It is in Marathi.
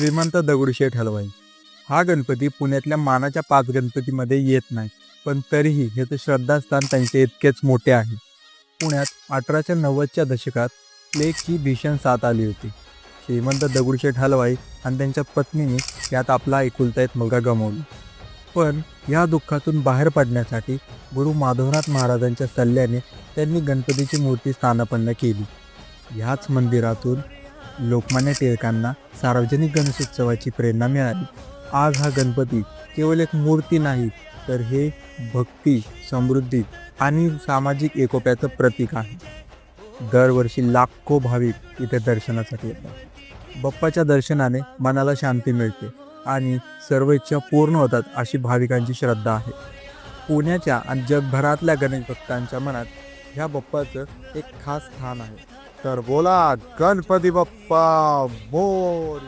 श्रीमंत दगडूशेठ हलवाई. हा गणपती पुण्यातल्या मानाच्या पाच गणपतीमध्ये येत नाही पण तरीही ह्याचं श्रद्धास्थान त्यांचे इतकेच मोठे आहे. पुण्यात अठराशे नव्वदच्या दशकात प्लेगची भीषण साथ आली होती. श्रीमंत दगडूशेठ हलवाई आणि त्यांच्या पत्नीने यात आपला एकुलता एक मुलगा गमावला. पण या दुःखातून बाहेर पडण्यासाठी गुरु माधवनाथ महाराजांच्या सल्ल्याने त्यांनी गणपतीची मूर्ती स्थानापन्न केली. ह्याच मंदिरातून लोकमान्य टिळकांना सार्वजनिक गणेशोत्सवाची प्रेरणा मिळाली. आज हा गणपती केवळ एक मूर्ती नाही तर हे भक्ती समृद्धी आणि सामाजिक एकोप्याचं प्रतीक आहे. दरवर्षी लाखो भाविक इथे दर्शनासाठी येतात. बाप्पाच्या दर्शनाने मनाला शांती मिळते आणि सर्व इच्छा पूर्ण होतात अशी भाविकांची श्रद्धा आहे. पुण्याच्या आणि जगभरातल्या गणेश भक्तांच्या मनात ह्या बाप्पाचं एक खास स्थान आहे. तर बोला गणपती बाप्पा मोर